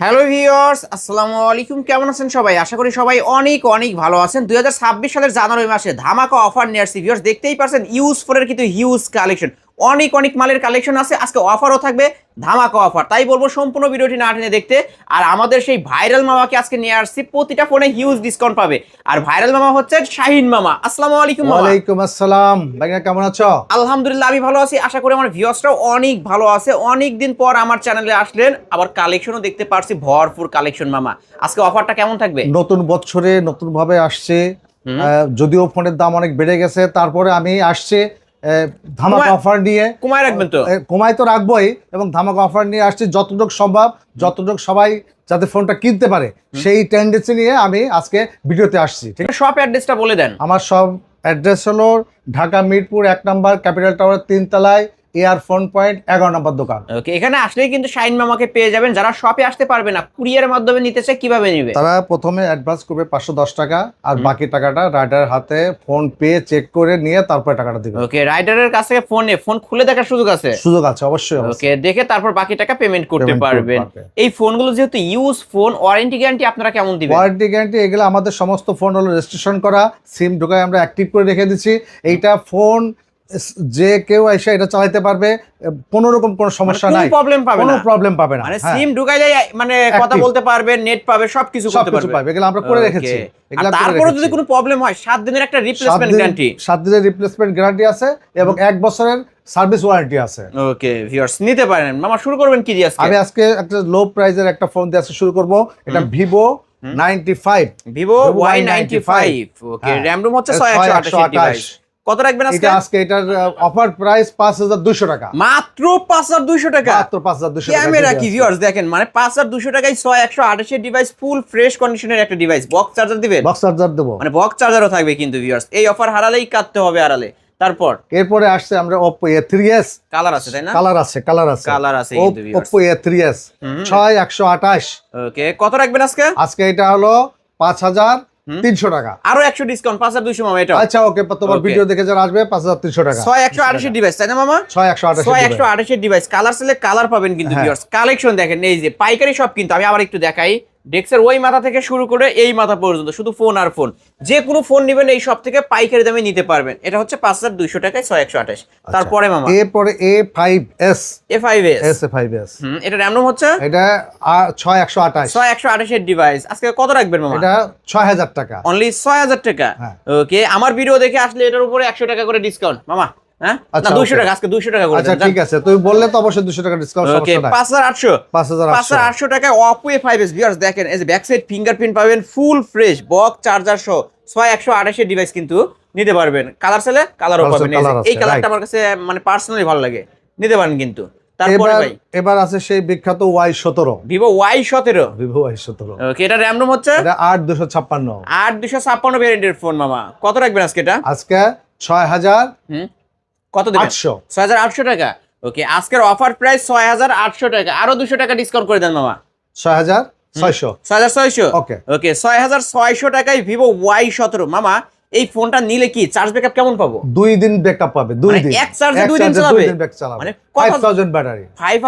Hello viewers আসসালামু আলাইকুম কেমন আছেন সবাই? আশা করি সবাই অনেক অনেক ভালো আছেন। দুই হাজার ছাব্বিশ সালের জানুয়ারি মাসে ধামাকা অফার নিয়ে আসছি ভিওর্স দেখতেই পারছেন ইউজ ফোরের কিন্তু হিউজ কালেকশন অনেক অনেক মালের কালেকশন আছে। আজকে অফারও থাকবে ধামাকা অফার তাই বলব সম্পূর্ণ ভিডিওটি না টেনে দেখতে। আর আমাদের সেই ভাইরাল মামাকে আজকে নিয়ে আসছি প্রতিটা ফোনে হিউজ ডিসকাউন্ট পাবে। আর ভাইরাল মামা হচ্ছে শাহিন মামা। আসসালামু আলাইকুম ওয়ালাইকুম আসসালাম। ভাইয়া কেমন আছো? আলহামদুলিল্লাহ আমি ভালো আছি। আশা করি আমার ভিউয়ার্সরাও অনেক ভালো আছে। অনেক দিন পর আমার চ্যানেলে আসলেন। আবার কালেকশনও দেখতে পারছি ভরপুর কালেকশন মামা। আজকে অফারটা কেমন থাকবে? নতুন বছরে নতুন ভাবে আসছে যদিও ফোনের দাম অনেক বেড়ে গেছে তারপরে আমি আসছে। ধামাকা অফার নিয়ে কমায় রাখবেন তো? কমায় তো রাখবোই এবং ধামাকা অফার নিয়ে আসছি যতটুকু সম্ভব যতটুকু সবাই যাতে ফোনটা কিনতে পারে সেই টেন্ডেন্সি নিয়ে আমি আজকে ভিডিওতে আসছি ঠিক আছে? সব অ্যাড্রেসটা বলে দেন। আমার সব অ্যাড্রেস হলো ঢাকা মিরপুর এক নম্বর ক্যাপিটাল টাওয়ার তিনতলায় এয়ার ফোন পয়েন্ট এগারো নম্বর দোকান। ওকে এখানে আসলেই কিন্তু শাইন মামাকে পেয়ে যাবেন। যারা শপে আসতে পারবে না কুরিয়ারের মাধ্যমে নিতে চায় কীভাবে নিবে? তারা প্রথমে অ্যাডভান্স করবে পাঁচশো দশ টাকা আর বাকি টাকাটা রাইডারের হাতে ফোন পে চেক করে নিয়ে তারপরে টাকাটা দিবে। ওকে রাইডারের কাছ থেকে ফোনে ফোন খুলে দেখার সুযোগ আছে? সুযোগ আছে অবশ্যই অবশ্যই। ওকে দেখে তারপর বাকি টাকা পেমেন্ট করতে পারবেন। এই ফোনগুলো যেহেতু ইউজ ফোন ওয়ারেন্টি গ্যারান্টি আপনারা কেমন দিবেন? ওয়ারেন্টি গ্যারান্টি এগুলো আমাদের সমস্ত ফোন হলো রেজিস্ট্রেশন করা সিম ঢোকায় আমরা অ্যাক্টিভ করে রেখে দিচ্ছি। এইটা ফোন যে কেউ এসে এটা চালাতে পারবে কোনো রকম কোনো সমস্যা নাই। প্রবলেম পাবে কোনো না। প্রবলেম পাবে না মানে হ্যাঁ, সিম ঢুকাইলে মানে কথা বলতে পারবে নেট পাবে সবকিছু করতে সবকিছু পারবে। পাবে এগুলো আমরা করে. রেখেছি তারপরে যদি কোনো প্রবলেম হয় সাত দিনের একটা রিপ্লেসমেন্ট গ্যারান্টি সাত দিনের রিপ্লেসমেন্ট গ্যারান্টি আছে এবং এক বছরের সার্ভিস ওয়ারেন্টি আছে। ওকে ভিউয়ার্স নিতে পারেন। মামা শুরু করবেন কি দিয়ে আজকে? আমি আজকে একটা লো প্রাইজের একটা ফোন দিয়ে আজকে শুরু করব। এটা Vivo ninety five Vivo Vivo Y ninety five okay হ্যাঁ। র্যাম রুম হচ্ছে এর ছয় একশো 6128 আঠাশ। ডিভাইস কত রাখবেন আজকে? আজকে এটার অফার প্রাইস পাঁচ হাজার দুশো টাকা। মাত্র পাঁচ হাজার দুইশো টাকা? মাত্র পাঁচ হাজার দুশো ক্যামেরা কি ভিউয়ার্স দেখেন মানে পাঁচ হাজার দুশো টাকায় ছয় একশো আঠাশের ডিভাইস ফুল ফ্রেশ কন্ডিশনের একটা ডিভাইস বক্স চার্জার দিবেন? বক্স চার্জার দেবো। মানে বক্স চার্জারও থাকবে কিন্তু ভিউয়ার্স এই অফার হারালেই কাটতে হবে আড়ালে। তারপর? এরপরে আসছে আমরা থ্রি এস কালার আছে তাই না? কালার আছে কালার আছে। কালার আছে ছয় একশো আঠাশ। ওকে কত রাখবেন আজকে? আজকে এটা হলো পাঁচ হাজার তিনশো টাকা। আরও একশো ডিসকাউন্ট পাঁচ হাজার দুইশো মামা এটা আচ্ছা ওকে তোমার ভিডিও দেখে যারা আসবে পাঁচ হাজার তিনশো টাকা। ছয় একশো আঠাশের ডিভাইস তাই না মামা? ছয় একশো আঠাশ ছয় একশো আঠাশের ডিভাইস কালার সেলে কালার পাবেন কিন্তু হ্যাঁ। কালেকশন দেখেন এই যে পাইকারি সব কিন্তু আমি আবার একটু দেখাই। ডেক্সের ওই মাথা থেকে শুরু করে এই মাথা পর্যন্ত শুধু ফোন আর ফোন যে কোনো ফোন নেবেন এই সব থেকে পাইকারি দামে নিতে পারবেন। এটা হচ্ছে পাঁচ হাজার দুইশো টাকায় ছয় একশো আঠাশ। আচ্ছা। তারপরে মামা? এরপরে A five S A five S S A five S এটা র্যাম হচ্ছে? এটা ছয় একশো আঠাশ। ছয় একশো আঠাশের ডিভাইস আজকে কত রাখবেন মামা? এটা ছয় হাজার টাকা। অনলি ছয় হাজার টাকা। হ্যাঁ। ওকে আমার ভিডিও দেখে আসলে এটার উপরে একশো টাকা করে ডিসকাউন্ট মামা হ্যাঁ? আচ্ছা, না দুইশো okay. টাকা আজকে টাকা করে আচ্ছা ঠিক আছে তুমি বললে তো অবশ্যই টাকা ডিসকাউন্ট ওকে টাকায় ভিউয়ার্স দেখেন এই যে ব্যাক সাইড ফিঙ্গারপ্রিন্ট পাবেন ফুল ফ্রেশ চার্জার সহ ডিভাইস কিন্তু নিতে পারবেন। কালার সেলে কালারও পাবেন এই কালারটা আমার কাছে মানে পার্সোনালি ভালো লাগে। নিতে পারেন কিন্তু। তারপরে এবার ভাই। এবার আছে সেই বিখ্যাত ওয়াই সতেরো। ভিভো ওয়াই সতেরো। ভিভো ওয়াই সতেরো। ওকে এটা র্যাম রোম হচ্ছে? আট দুশো ছাপ্পান্ন। আট দুশো ছাপ্পান্ন ভ্যারিয়েন্টের ফোন মামা। কত রাখবেন আজকে এটা? আজকে ছয় হাজার হুম। কত দেবেন? আটশো। ছয় হাজার আটশো টাকা। ওকে আজকের অফার প্রাইস ছয় হাজার আটশো টাকা। আরও দুশো টাকা ডিসকাউন্ট করে দেন মামা। ছয় হাজার ছয়শো। ছয় হাজার ছয়শো। ওকে। ওকে ছয় হাজার ছয়শো টাকায় ভিভো ওয়াই সতেরো। মামা এই ফোনটা নিলে কি চার্জ ব্যাকআপ কেমন পাবো? দুই দিন ব্যাকআপ পাবে দুই মানে দিন। এক চার্জে দুই দিন চালাবে? ব্যাক চালাবে। মানে ফাইভ কত- থাউজেন্ড ব্যাটারি ফাইভ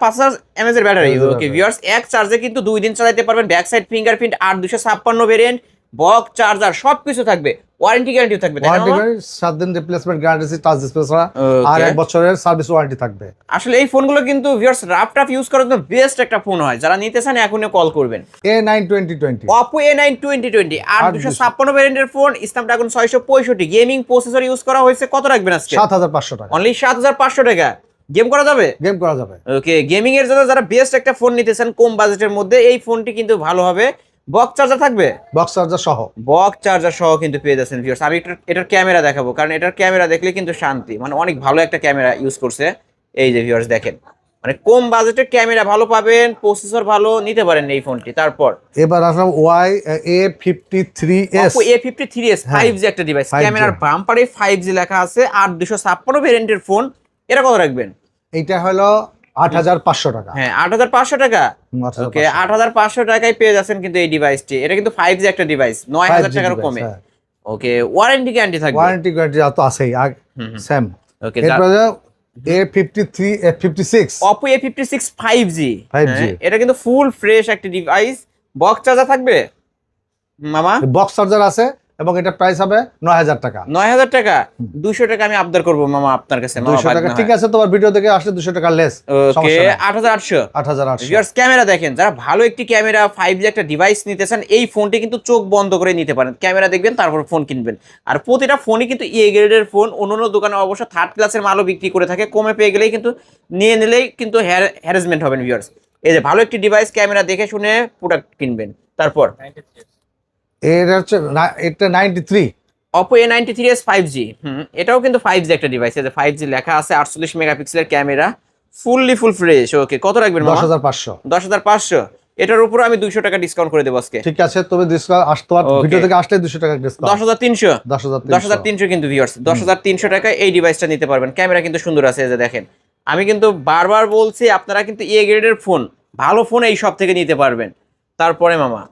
পাঁচ হাজার এমএজ এর ব্যাটারি ওকে ভিউয়ার্স এক চার্জে কিন্তু দুই দিন চালাতে পারবেন। ব্যাক সাইড ফিঙ্গারপ্রিন্ট আর দুশো ছাপ্পান্ন ভেরিয়েন্ট বক চার্জার সবকিছু থাকবে। ওয়ারেন্টি গ্যারান্টিও থাকবে ওয়ারেন্টি? সাত দিন রিপ্লেসমেন্ট গ্যারান্টি টাচ ডিসপ্লে ছাড়া। আর এক বছরের সার্ভিস ওয়ারেন্টি থাকবে। আসলে এই ফোনগুলো কিন্তু ভিউয়ার্স রাফ টাফ ইউজ করার জন্য বেস্ট একটা ফোন হয়। যারা নিতে চান এখনই কল করবেন। A nine twenty twenty Oppo A nine twenty twenty দুশো দুশো। ছাপ্পান্ন ভ্যারিয়েন্টের ফোন ইসলাম ড্রাগন ছয়শো পঁয়ষট্টি। গেমিং প্রসেসর ইউজ করা হয়েছে কত রাখবেন আজকে? সাত হাজার পাঁচশো টাকা। অনলি সাত হাজার পাঁচশো টাকা। গেম করা যাবে? গেম করা যাবে। ওকে গেমিং এর জন্য যারা বেস্ট একটা ফোন নিতে চান কম বাজেটের মধ্যে এই ফোনটি কিন্তু ভালো হবে। বক্স চার্জার থাকবে? বক্স চার্জার সহ। বক্স চার্জার সহ কিন্তু পেয়ে যাচ্ছেন ভিউয়ার্স আমি এটার এটার ক্যামেরা দেখাবো কারণ এটার ক্যামেরা দেখলে কিন্তু শান্তি। মানে অনেক ভালো একটা ক্যামেরা ইউজ করছে। এই যে ভিউয়ার্স দেখেন। মানে কম বাজেটের ক্যামেরা ভালো পাবেন প্রসেসর ভালো নিতে পারেন এই ফোনটি তারপর? এবার আসলাম Y A fifty three S Oppo A53s হ্যাঁ, 5G একটা ডিভাইস 5G ক্যামেরার বাম্পারে 5G লেখা আছে আর দুশো ছাপ্পান্ন ভেরিয়েন্টের ফোন এটা কত রাখবেন? এইটা হলো আট হাজার পাঁচশো টাকা। হ্যাঁ আট হাজার পাঁচশো টাকা? ওকে আট হাজার পাঁচশো। টাকায় পেয়ে যাচ্ছেন কিন্তু এই ডিভাইসটি এটা কিন্তু ফাইভ জি একটা ডিভাইস নয় হাজার 5G টাকার কমে। ওকে ওয়ারেন্টি গ্যারান্টি থাকবে। ওয়ারেন্টি গ্যারান্টি তো আছেই। স্যাম ওকে এরপরে A fifty three A fifty six Oppo A fifty six five G 5G এটা কিন্তু ফুল ফ্রেশ একটা ডিভাইস বক্স চার্জার থাকবে? মামা? বক্স চার্জার আছে এবং এটা প্রাইস হবে নয় হাজার টাকা। নয় হাজার টাকা? দুশো টাকা আমি আবদার করব মামা আপনার কাছে দুশো টাকা ঠিক আছে তোমার ভিডিও দেখে আসলে দুশো টাকা লেস ওকে আট হাজার আটশো। আট হাজার আটশো। ভিউয়ার্স ক্যামেরা দেখেন যারা ভালো একটি ক্যামেরা ফাইভ জি একটা ডিভাইস নিতে চান এই ফোনটি কিন্তু চোখ বন্ধ করে নিতে পারেন। ক্যামেরা দেখবেন তারপর ফোন কিনবেন। আর প্রতিটা ফোনই কিন্তু এ গ্রেডের ফোন অন্য অন্য দোকানে অবশ্য থার্ড ক্লাসের মালও বিক্রি করে থাকে। কমে পেয়ে গেলেই কিন্তু নিয়ে নিলেই কিন্তু হ্যারাসমেন্ট হবেন ভিউয়ার্স এই যে ভালো একটি ডিভাইস ক্যামেরা দেখে শুনে প্রোডাক্ট কিনবেন। তারপর? এটা হচ্ছে এটা ninety three Oppo A ninety three S five G হুম এটাও কিন্তু ফাইভ জি একটা ডিভাইস যে ফাইভ জি লেখা আছে আটচল্লিশ মেগাপিক্সেলের camera fully full fresh okay কত রাখবেন দশ হাজার পাঁচশো। দশ হাজার পাঁচশো। এটার উপর আমি দুইশো টাকা ডিসকাউন্ট করে দেবো আজকে। ঠিক আছে তুমি ডিসকাউন্ট আস তোমার ভিডিও থেকে আসলে দুশো টাকা দশ হাজার তিনশো। দশ হাজার দশ হাজার তিনশো কিন্তু ভিউয়ার্স দশ হাজার তিনশো টাকায় এই ডিভাইসটা নিতে পারবেন। ক্যামেরা কিন্তু সুন্দর আছে যে দেখেন। আমি কিন্তু বারবার বলছি আপনারা কিন্তু এ গ্রেডের ফোন ভালো ফোন এই সব থেকে নিতে পারবেন। তারপরে মামা।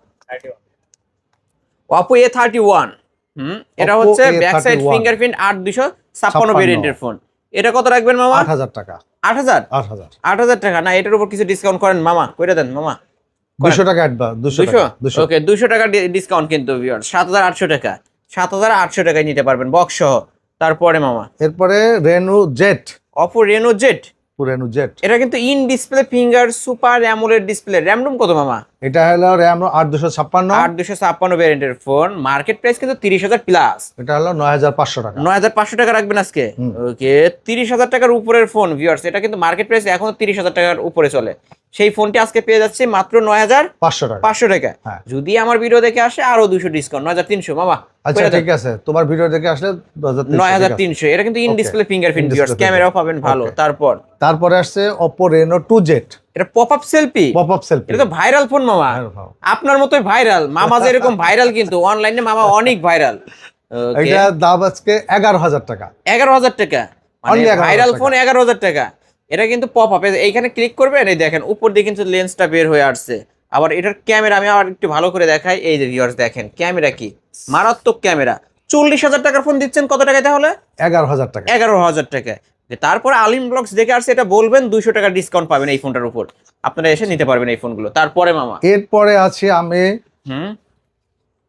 অপো এ থার্টি ওয়ান হুম এটা হচ্ছে ব্যাক সাইড ফিঙ্গারপ্রিন্ট আট দুশো ছাপ্পান্ন ভেরিয়েন্টের ফোন এটা কত রাখবেন মামা? আট হাজার টাকা। আট হাজার? আট হাজার। আট হাজার টাকা। না এটার উপর কিছু ডিসকাউন্ট করেন মামা। করে দেন মামা। দুশো টাকা অ্যাডভান্স দুশো ওকে দুশো টাকা ডিসকাউন্ট কিন্তু ভিউয়ার সাত হাজার আটশো টাকা। সাত হাজার আটশো টাকায় নিতে পারবেন বক্স সহ। তারপরে মামা। এরপরে Reno Z Oppo Reno Z Reno Z এটা কিন্তু in display finger super AMOLED display RAM ROM কত মামা? এটা হলো র্যাম আট দুশো ছাপ্পান্ন। আট দুশো ছাপ্পান্ন ভ্যারিয়েন্টের ফোন মার্কেট প্রাইস কিন্তু তিরিশ হাজার প্লাস এটা হলো নয় হাজার পাঁচশো টাকা। নয় হাজার পাঁচশো টাকা রাখবেন আজকে? ওকে তিরিশ হাজার টাকার উপরের ফোন ভিউয়ার্স এটা কিন্তু মার্কেট প্রাইস এখন তিরিশ হাজার টাকার উপরে চলে। সেই ফোনটি আজকে পেয়ে যাচ্ছে মাত্র নয় হাজার পাঁচশো টাকা। পাঁচশো টাকা। হ্যাঁ। যদি আমার ভিডিও দেখে আসে আরও দুশো ডিসকাউন্ট নয় হাজার তিনশো মামা আচ্ছা ঠিক আছে। তোমার ভিডিও দেখে আসলে নয় হাজার তিনশো এটা কিন্তু ইন. ডিসপ্লে ফিঙ্গারপ্রিন্ট ভিউয়ার্স ক্যামেরাও পাবেন ভালো। তারপর? তারপরে আসছে অপো রেনো টু জেট এটা pop up selfie pop up selfie এটা তো ভাইরাল ফোন মামা। আপনার মতোই ভাইরাল মামা যেরকম ভাইরাল কিন্তু অনলাইনে মামা অনেক ভাইরাল এটা দাম আজকে এগারো হাজার টাকা। এগারো হাজার টাকা। ভাইরাল ফোন এগারো হাজার টাকা। এটা কিন্তু পপ আপ এইখানে ক্লিক করবেন এই দেখেন উপর দিয়ে কিন্তু লেন্সটা বের হয়ে আসছে। আবার এটার ক্যামেরা আমি আবার একটু ভালো করে দেখাই। এই যে ভিউয়ার্স দেখেন ক্যামেরা কি? মারাত্মক ক্যামেরা চল্লিশ হাজার টাকার ফোন দিচ্ছেন কত টাকায় তাহলে? এগারো হাজার টাকা। এগারো হাজার টাকায়। যে তারপরে আলিম ব্লগস দেখে আসছে এটা বলবেন দুইশো টাকা ডিসকাউন্ট পাবেন এই ফোনটার উপর। আপনারা এসে নিতে পারবেন এই ফোনগুলো। তারপরে মামা। এরপরে আছে আমি হুম?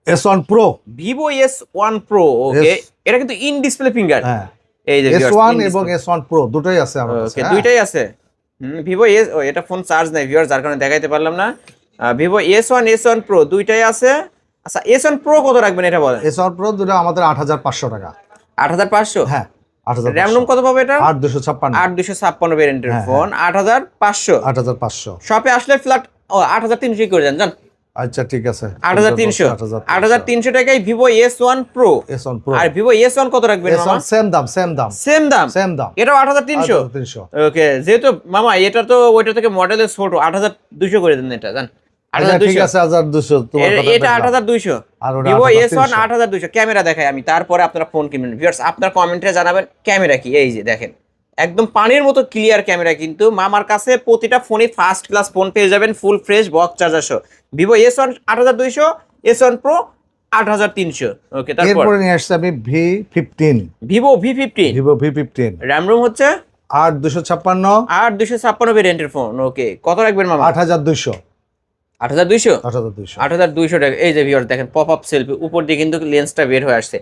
S one pro Vivo S one pro okay এটা কিন্তু ইন ডিসপ্লে ফিঙ্গার হ্যাঁ। এই যে এস ওয়ান এবং এস ওয়ান প্রো দুটোই আছে আমার কাছে ওকে হ্যাঁ। দুইটাই আছে। ভিভো এস ও এটা ফোন চার্জ নাই ভিউয়ার যার কারণে দেখাইতে পারলাম না। Vivo S one S one pro দুইটাই আছে। আচ্ছা এস ওয়ান প্রো কত রাখবেন এটা বলেন? এস ওয়ান প্রো দুটো আমাদের আট হাজার পাঁচশো টাকা। আট হাজার পাঁচশো? হ্যাঁ। র্যাম রুম কত পাবে এটা আট দুশো ছাপ্পান্ন আট দুশো ছাপ্পান্ন ভেরিয়েন্টের হ্যাঁ, ফোন আট হাজার পাঁচশো আট হাজার পাঁচশো শপে আসলে ফ্ল্যাট ও আট হাজার তিনশো করে দেন জান আচ্ছা ঠিক আছে আট হাজার তিনশো আট হাজার তিনশো টাকায় Vivo S one pro S one pro আর ভিভো এস ওয়ান কত রাখবেন সেম দাম সেম দাম সেম দাম সেম দাম এটাও আট হাজার তিনশো তিনশো ওকে যেহেতু মামা এটা তো ওইটা থেকে মডেলের ছোট আট হাজার দুইশো করে দেন এটা জান আচ্ছা ঠিক আছে হাজার দুশো এটা আট। হাজার দুইশো। ভিভো এস ওয়ান আট হাজার দুইশো ক্যামেরা দেখাই আমি তারপরে আপনারা ফোন কিনবেন। ভিউয়ার্স আপনার কমেন্টে জানাবেন ক্যামেরা কি? এই যে দেখেন। একদম পানির মতো ক্লিয়ার ক্যামেরা কিন্তু। মামার কাছে প্রতিটা ফোনে ফার্স্ট ক্লাস ফোন পেয়ে যাবেন ফুল ফ্রেশ বক্স চার্জার সহ। ভিভো এস ওয়ান আট হাজার দুইশো এস ওয়ান প্রো আট হাজার তিনশো। ওকে তারপর? নিয়ে আসছে আমি V fifteen Vivo V fifteen Vivo V fifteen RAM ROM হচ্ছে? আট দুশো ছাপ্পান্ন। আট দুশো ছাপ্পান্ন ভেরিয়েন্টের ফোন ওকে কত রাখবেন মামা? আট হাজার দুইশো। আট হাজার দুইশো? আট হাজার দুইশো। টাকা। এই যে দেখেন পপ আপ সেলফি উপর দিয়ে কিন্তু লেন্সটা বের হয়ে আসছে।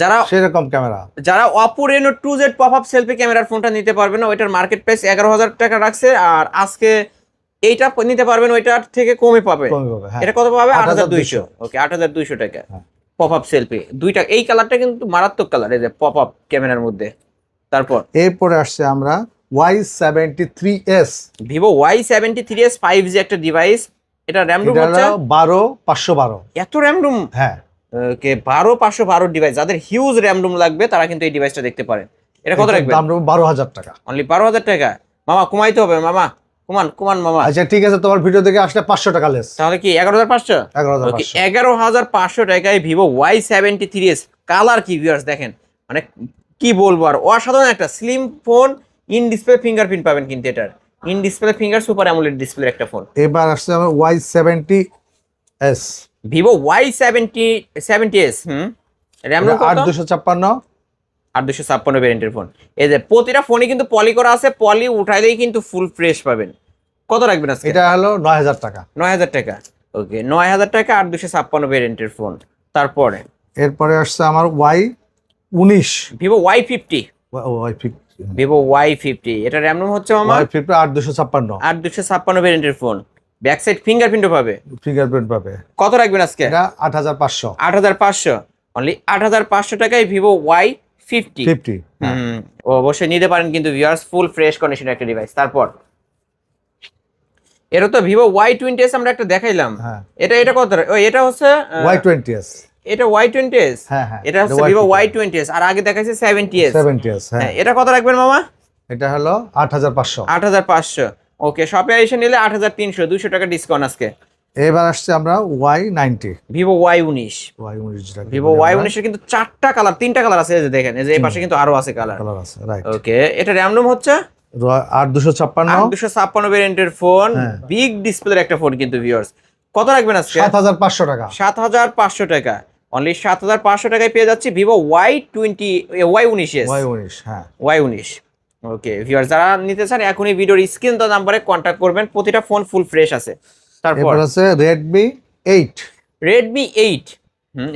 যারা সেরকম ক্যামেরা যারা Oppo Reno two Z pop up selfie ক্যামেরার ফোনটা নিতে না ওইটার মার্কেট প্রাইস এগারো হাজার টাকা রাখছে আর আজকে এইটা নিতে পারবেন ওইটার থেকে কমে পাবে। কমে পাবে হ্যাঁ। এটা কত পাবে? আট হাজার দুইশো। ওকে আট হাজার দুইশো টাকা। হ্যাঁ। পপ আপ সেলফি দুইটা এই কালারটা কিন্তু মারাত্মক কালার এই যে পপ আপ ক্যামেরার মধ্যে। তারপর? এরপরে আসছে আমরা Y seventy three S Vivo Y seventy three S five G একটা ডিভাইস এটা র্যাম রুম হচ্ছে? বারো পাঁচশো বারো। এত র্যাম রুম হ্যাঁ। ওকে বারো পাঁচশো বারো ডিভাইস যাদের হিউজ র্যাম রুম লাগবে তারা কিন্তু এই ডিভাইসটা দেখতে পারেন এটা কত রাখবেন? দাম বারো হাজার টাকা। অনলি বারো হাজার টাকা। মামা কমাইতে হবে মামা। কুমান কুমান মামা। আচ্ছা ঠিক আছে তোমার ভিডিও দেখে আসলে পাঁচশো টাকা লেস তাহলে কি এগারো হাজার পাঁচশো? এগারো হাজার পাঁচশো। টাকায় Vivo Y seventy three S colour কি ভিউয়ার্স দেখেন। মানে কি বলব আর অসাধারণ একটা slim phone in display fingerprint পাবেন কিন্তু এটার। In display finger super AMOLED display একটা ফোন এবার আসছে আমার Y seventy S Vivo Y seventy seventy S হুম? র্যাম আট দুশো ছাপ্পান্ন। আট দুশো ছাপ্পান্ন ভ্যারিয়েন্টের ফোন এই যে প্রতিটা ফোনই কিন্তু পলি করা আছে পলি উঠাইলেই কিন্তু ফুল ফ্রেশ পাবেন। কত রাখবেন আজকে? এটা হলো নয় হাজার টাকা। নয় হাজার টাকা। ওকে নয় হাজার টাকা আট দুশো ছাপ্পান্ন ভ্যারিয়েন্টের ফোন তারপরে? এরপরে আসছে আমার ওয়াই উনিশ। Vivo Y fifty Y fifty Vivo Y fifty এটা র্যাম রোম হচ্ছে ওয়াই ফিফটি আট দুশো ছাপ্পান্ন। আর দুশো ছাপ্পান্ন ভ্যারিয়েন্টের ফোন ব্যাক সাইড ফিঙ্গারপ্রিন্টও পাবে? ফিঙ্গারপ্রিন্ট পাবে। কত রাখবেন আজকে? এটা আট হাজার পাঁচশো। আট হাজার পাঁচশো। অনলি আট হাজার পাঁচশো টাকায় ভিভো ওয়াই ফিফটি ফিফটি হুম অবশ্যই নিতে পারেন কিন্তু ভিউয়ার্স ফুল ফ্রেশ কন্ডিশন একটা ডিভাইস তারপর এটা তো ভিভো ওয়াই টোয়েন্টি এস আমরা একটা দেখাইলাম। হ্যাঁ। এটা এটা কত ও এটা হচ্ছে ওয়াই টোয়েন্টি এস এটা ওয়াই টোয়েন্টি এস এটা হচ্ছে ভিভো ওয়াই টোয়েন্টি এস আর আগে দেখাইছে সেভেন্টি এস সেভেন্টি এস হ্যাঁ। এটা কত রাখবেন মামা? এটা হলো আট হাজার পাঁচশো। আট হাজার পাঁচশো। ওকে শপে এসে নিলে আট হাজার তিনশো দুশো টাকা ডিসকাউন্ট আজকে। এবার আসছে আমরা ওয়াই নাইনটি ভিভো ওয়াই উনিশ। ওয়াই উনিশ যেটা ভিভো ওয়াই উনিশের কিন্তু চারটা কালার তিনটা কালার আছে এই যে দেখেন এই যে এই পাশে কিন্তু আরও আছে কালার কালার আছে রাইট ওকে এটা র্যাম রোম হচ্ছে? আট দুশো ছাপ্পান্ন। দুশো ছাপ্পান্ন ভেরিয়েন্টের ফোন। বিগ ডিসপ্লের একটা ফোন কিন্তু ভিউয়ার্স কত রাখবেন আজকে? সাত হাজার পাঁচশো টাকা। সাত হাজার পাঁচশো টাকা। অনলি সাত হাজার পাঁচশো টাকায় পেয়ে যাচ্ছি ভিভো ওয়াই টোয়েন্টি ওয়াই উনিশ ওয়াই উনিশ হ্যাঁ। ওয়াই উনিশ। ওকে ভিউয়ার্স যারা নিতে চান এখনই ভিডিওর স্ক্রিন তো নাম্বারে কন্ট্যাক্ট করবেন। প্রতিটা ফোন ফুল ফ্রেশ আছে। তারপর আছে Redmi eight Redmi eight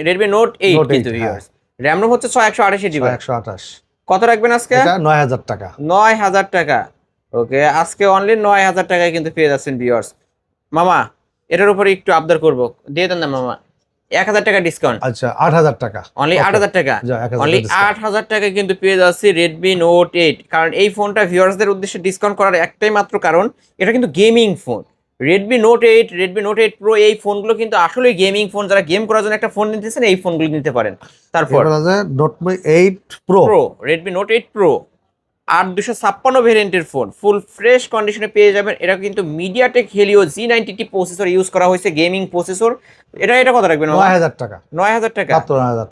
Redmi note eight কিন্তু 8, ভিউয়ার্স র্যাম রোম হচ্ছে ছয় একশো আঠাশি জিবি একশো আঠাশ। কত রাখবেন আজকে? নয় হাজার টাকা। নয় হাজার টাকা। ওকে আজকে অনলি নয় হাজার টাকায় কিন্তু পেয়ে যাচ্ছেন ভিউয়ার্স মামা এটার উপরে একটু আবদার করব। দিয়ে দেন না মামা। এক হাজার টাকা ডিসকাউন্ট আচ্ছা আট হাজার টাকা। অনলি আট হাজার টাকা। অনলি আট হাজার টাকা কিন্তু পেয়ে যাচ্ছি রেডমি নোট এইট কারণ এই ফোনটা ভিউয়ার্সদের উদ্দেশ্যে ডিসকাউন্ট করার একটাই মাত্র কারণ এটা কিন্তু gaming phone Redmi note eight Redmi note eight pro এই ফোনগুলো কিন্তু আসলে গেমিং ফোন যারা গেম করার জন্য একটা ফোন নিতেছেন এই ফোনগুলো নিতে পারেন। তারপর নোটমি eight pro pro Redmi note eight pro আট দুশো ছাপ্পান্ন ভেরিয়েন্টের ফোন। ফুল ফ্রেশ কন্ডিশনে পেয়ে যাবেন। এটা কিন্তু MediaTek Helio G ninety processor use করা হয়েছে গেমিং প্রসেসর এটা এটা কত রাখবেন? নয় হাজার টাকা। নয় হাজার টাকা?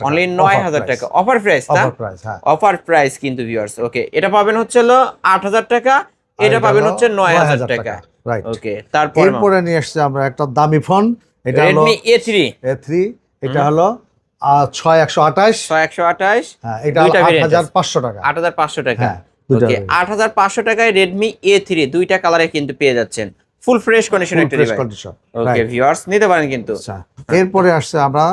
অনলি নয় হাজার টাকা। অফার প্রাইস না? অফার প্রাইস কিন্তু ভিউয়ার্স ওকে এটা পাবেন হচ্ছে হলো আট হাজার টাকা এটা পাবেন হচ্ছে নয় হাজার টাকা। রাইট ওকে তারপর এরপরে নিয়ে এসছে আমরা একটা দামি ফোন এটা হলো এ থ্রি এ থ্রি এটা হলো ছয় একশো আঠাশ। ছয় একশো আঠাশ হ্যাঁ এটা আট হাজার পাঁচশো টাকা। আট হাজার পাঁচশো টাকা। হ্যাঁ। ওকে 8500 টাকায় Redmi A3 দুইটা কালারে কিন্তু পেয়ে যাচ্ছেন। ফুল ফ্রেশ কন্ডিশন একটা ডিভাইস ওকে ভিউয়ার্স নিতে পারেন কিন্তু। এরপরে আসছে আমরা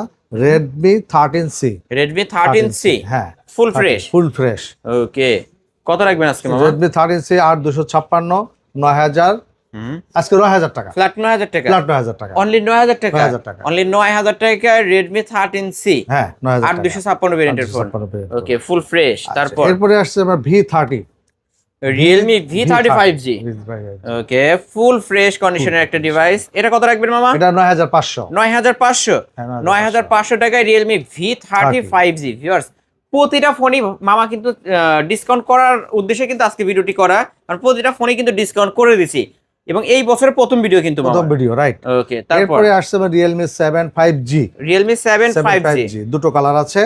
Redmi 13C Redmi 13C হ্যাঁ। ফুল ফ্রেশ ফুল ফ্রেশ ওকে কত রাখবেন আজকে মামা? Redmi 13C 8256 9000 আজকে নয় হাজার টাকা ফ্ল্যাট নয় হাজার টাকা ফ্ল্যাট নয় হাজার টাকা অনলি নয় হাজার টাকা 9,000 টাকা। অনলি নয় হাজার টাকা রেডমি থার্টিন সি হ্যাঁ নয় হাজার আট দুশো ছাপ্পান্ন ভেরিয়েন্টের ফোন ওকে ফুল ফ্রেশ তারপর আচ্ছা, এরপরে আসছে আমরা V thirty Realme V thirty five G okay full fresh কন্ডিশনের একটা ডিভাইস এটা কত রাখবেন মামা এটা নয় হাজার পাঁচশো নয় হাজার পাঁচশো হ্যাঁ, নয় হাজার পাঁচশো টাকায় realme V thirty five G viewers প্রতিটা ফোনই মামা কিন্তু ডিসকাউন্ট করার উদ্দেশ্যে কিন্তু আজকে ভিডিওটি করা কারণ প্রতিটা ফোনই কিন্তু ডিসকাউন্ট করে দিছি এবং এই বছরের প্রথম ভিডিও কিন্তু প্রথম ভিডিও রাইট ওকে তারপরে? আসছে Realme 7 5G Realme 7 5G দুটো কালার আছে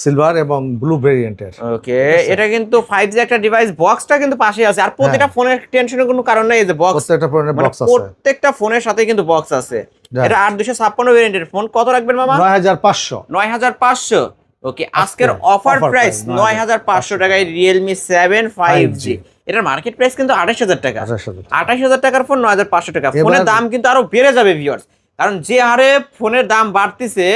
সিলভার এবং ব্লু ভেরিয়েন্টের ওকে এটা কিন্তু 5G একটা ডিভাইস বক্সটা কিন্তু পাশে আছে। আর প্রত্যেকটা ফোনের টেনশনের কোনো কারণ নাই এই যে বক্স প্রত্যেকটা ফোনের মানে বক্স আছে। প্রত্যেকটা ফোনের সাথে কিন্তু বক্স আছে। হ্যাঁ। এটা 8256 ভেরিয়েন্টের ফোন কত রাখবেন মামা? 9500 9500 ওকে আজকের অফার প্রাইস নয় হাজার পাঁচশো টাকায় Realme seven five G 5G এটার মার্কেট প্রাইস কিন্তু আঠাশ হাজার টাকা। আঠাশ হাজার টাকার ফোন নয় হাজার পাঁচশো টাকা। ফোনের দাম কিন্তু আরও বেড়ে যাবে ভিউয়ার্স কারণ যে হারে ফোনের দাম বাড়তিছে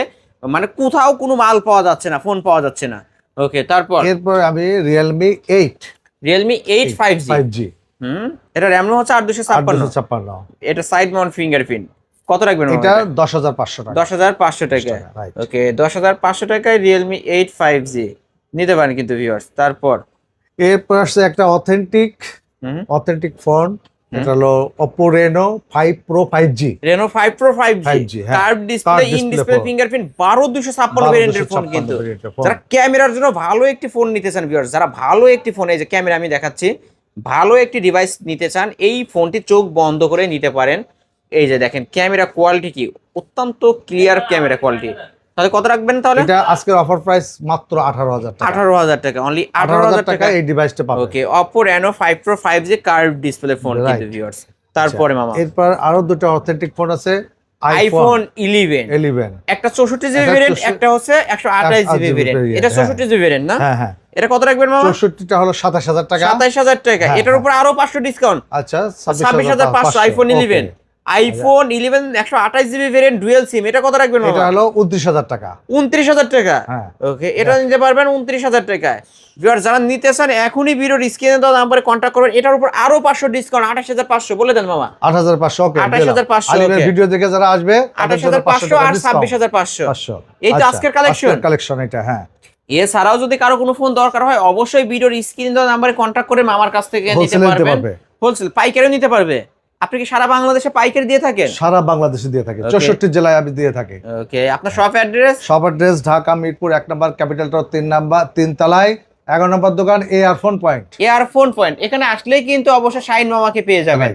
মানে কোথাও কোনো মাল পাওয়া যাচ্ছে না ফোন পাওয়া যাচ্ছে না। ওকে তারপর? এরপর আমি realme eight realme eight five G five G হুম এটা র্যাম হচ্ছে আট দুশো ছাপ্পান্ন। ছাপ্পান্ন। এটা সাইড মাউন্ট ফিঙ্গারপ্রিন্ট কত রাখবেন এটা দশ হাজার পাঁচশো টাকা। দশ হাজার পাঁচশো টাকা ওকে দশ হাজার পাঁচশো টাকায় রিয়েলমি এইট ফাইভ জি নিতে পারেন কিন্তু ভিউয়ার্স তারপর? এরপর আসছে একটা অথেন্টিক অথেন্টিক ফোন এটা হলো pro five G Reno five pro five G 5G, হ্যাঁ। Curve display in display fingerprint বারো দুশো ছাপ্পান্ন ভেরিয়েন্টের ফোন কিন্তু। যারা ক্যামেরার জন্য ভালো একটি ফোন নিতে চান ভিউয়ার্স যারা ভালো একটি ফোন এই যে ক্যামেরা আমি দেখাচ্ছি ভালো একটি ডিভাইস নিতে চান এই ফোনটি চোখ বন্ধ করে নিতে পারেন। এই যে দেখেন ক্যামেরা কোয়ালিটি কি? অত্যন্ত ক্লিয়ার ক্যামেরা কোয়ালিটি তাহলে কত রাখবেন তাহলে? এটা আজকের অফার প্রাইস মাত্র আঠারো হাজার টাকা। আঠারো হাজার টাকা অনলি আঠারো হাজার টাকা টাকা। এই ডিভাইসটা পাবে okay Reno five pro five G curve display phone কিন্তু ভিউয়ার্স তারপরে মামা। এরপর আরও দুটো অথেন্টিক ফোন আছে আইফোন ইলেভেন ইলেভেন একটা চৌষট্টি জিবি একটা ভেরিয়েন্ট একটা হচ্ছে একশো আঠাশ জিবি 8 GB ভেরিয়েন্ট এটা হ্যাঁ। চৌষট্টি জিবি ভেরিয়েন্ট না? হ্যাঁ হ্যাঁ। এটা কত রাখবেন মামা? চৌষট্টিটা হলো সাতাশ হাজার টাকা। সাতাইশ হাজার টাকা। হ্যাঁ, এটার উপর আরও পাঁচশো ডিসকাউন্ট আচ্ছা ছাব্বিশ হাজার পাঁচশো। আইফোন ইলেভেন আইফোন ইলেভেন একশো আঠাশ জিবি ভেরিয়েন্ট ডুয়েল সিম এটা কত রাখবেন এটা হলো উনত্রিশ হাজার টাকা। উনত্রিশ হাজার টাকা? হ্যাঁ। ওকে এটা নিতে পারবেন উনত্রিশ হাজার টাকায়। ভিউয়ার যারা নিতে চান এখনই ভিডিওর স্ক্রিনে দেওয়া নাম্বারে কন্ট্যাক্ট করবেন। এটার উপর আরও পাঁচশো ডিসকাউন্ট আঠাশ হাজার পাঁচশো বলে দেন মামা আট হাজার পাঁচশো ওকে 28,500 আলিমের okay. ভিডিও দেখে যারা আসবে আঠাশ হাজার পাঁচশো আর ছাব্বিশ হাজার পাঁচশো। পাঁচশো। এই তো আজকের collection? কালেকশন এটা হ্যাঁ। এছাড়াও যদি কারও কোনো ফোন দরকার হয় অবশ্যই ভিডিওর স্ক্রিন দেওয়া নাম্বারে কন্ট্যাক্ট করে মামার কাছ থেকে নিতে পারবেন। পারবে। হোলসেল পাইকারিও নিতে পারবে। আপনি কি সারা বাংলাদেশে পাইকারি দিয়ে থাকেন? সারা বাংলাদেশে দিয়ে থাকে. চৌষট্টি জেলায় আমি দিয়ে থাকি। ওকে আপনার শপ অ্যাড্রেস সব অ্যাড্রেস ঢাকা মিরপুর এক নম্বর ক্যাপিটাল টাওয়ার তিন নাম্বার তিন তলায় এগারো নম্বর দোকান air phone point air phone point এখানে আসলেই কিন্তু অবশ্যই শাইন মামাকে পেয়ে যাবেন।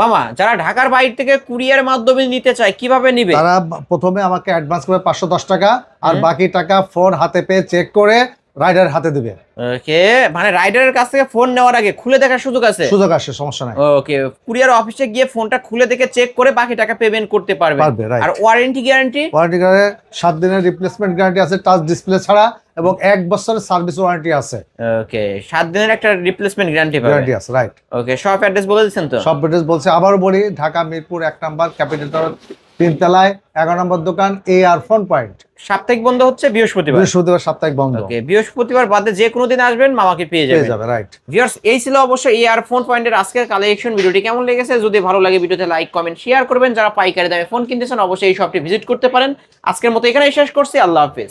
মামা যারা ঢাকার বাইরে থেকে কুরিয়ার মাধ্যমে নিতে চায় কীভাবে নিবে? তারা প্রথমে আমাকে অ্যাডভান্স করে পাঁচশো দশ টাকা আর বাকি টাকা ফোন হাতে পেয়ে চেক করে রাইডার হাতে দিবে। ওকে মানে রাইডারের কাছ থেকে ফোন নেওয়ার আগে খুলে দেখার সুযোগ আছে? সুযোগ আসে সমস্যা নাই। ওকে কুরিয়ার অফিসে গিয়ে ফোনটা খুলে দেখে চেক করে বাকি টাকা পেমেন্ট করতে পারবে। আর ওয়ারেন্টি গ্যারান্টি ওয়ারেন্টি কার্ডে সাত দিনের রিপ্লেসমেন্ট গ্যারান্টি আছে টাচ ডিসপ্লে ছাড়া এবং এক বছরের সার্ভিস ওয়ারেন্টি আছে। ওকে সাত দিনের একটা রিপ্লেসমেন্ট গ্যারান্টি পাবে। গ্যারান্টি আছে রাইট ওকে শপ অ্যাড্রেস বলে দিচ্ছেন তো? সব ডিটেলস বলছে আবারও বলি ঢাকা মিরপুর এক নাম্বার ক্যাপিটাল টাওয়ার তিনতলায় এগারো নম্বর দোকান এ আর ফোন পয়েন্ট সাপ্তাহিক বন্ধ হচ্ছে বৃহস্পতিবার। বৃহস্পতিবার সাপ্তাহিক বন্ধ। ওকে বৃহস্পতিবার বাদে যে কোনো দিন আসবেন মামাকে পেয়ে পেয়ে যাবেন যাবে রাইট ভিউয়ার্স এই ছিল অবশ্যই এ আর ফোন পয়েন্টের আজকের কালেকশন ভিডিওটি কেমন লেগেছে? যদি ভালো লাগে ভিডিওতে লাইক কমেন্ট শেয়ার করবেন। যারা পাইকারি দামে ফোন কিনতেছেন অবশ্যই এই শপটি ভিজিট করতে পারেন। আজকের মতো এখানেই শেষ করছি। আল্লাহ হাফিজ।